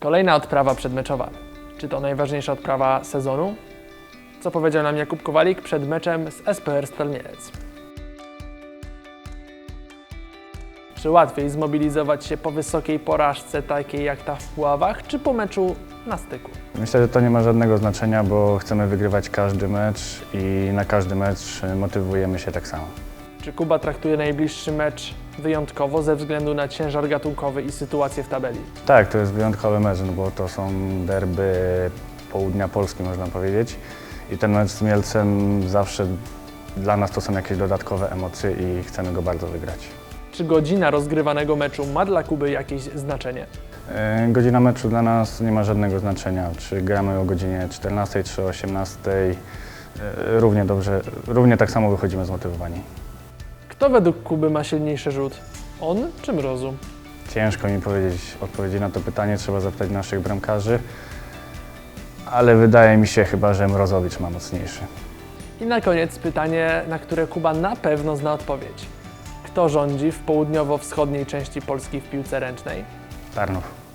Kolejna odprawa przedmeczowa. Czy to najważniejsza odprawa sezonu? Co powiedział nam Jakub Kowalik przed meczem z SPR Stelmielec? Czy łatwiej zmobilizować się po wysokiej porażce, takiej jak ta w Puławach, czy po meczu na styku? Myślę, że to nie ma żadnego znaczenia, bo chcemy wygrywać każdy mecz i na każdy mecz motywujemy się tak samo. Czy Kuba traktuje najbliższy mecz wyjątkowo ze względu na ciężar gatunkowy i sytuację w tabeli? Tak, to jest wyjątkowy mecz, no bo to są derby południa Polski, można powiedzieć. I ten mecz z Mielcem zawsze dla nas to są jakieś dodatkowe emocje i chcemy go bardzo wygrać. Czy godzina rozgrywanego meczu ma dla Kuby jakieś znaczenie? E, Godzina meczu dla nas nie ma żadnego znaczenia, czy gramy o godzinie 14 czy 18. e, Równie dobrze, równie tak samo wychodzimy zmotywowani. Kto według Kuby ma silniejszy rzut? On czy Mrozu? Ciężko mi powiedzieć, odpowiedzieć na to pytanie, trzeba zapytać naszych bramkarzy, ale wydaje mi się chyba, że Mrozowicz ma mocniejszy. I na koniec pytanie, na które Kuba na pewno zna odpowiedź. Kto rządzi w południowo-wschodniej części Polski w piłce ręcznej? Tarnów.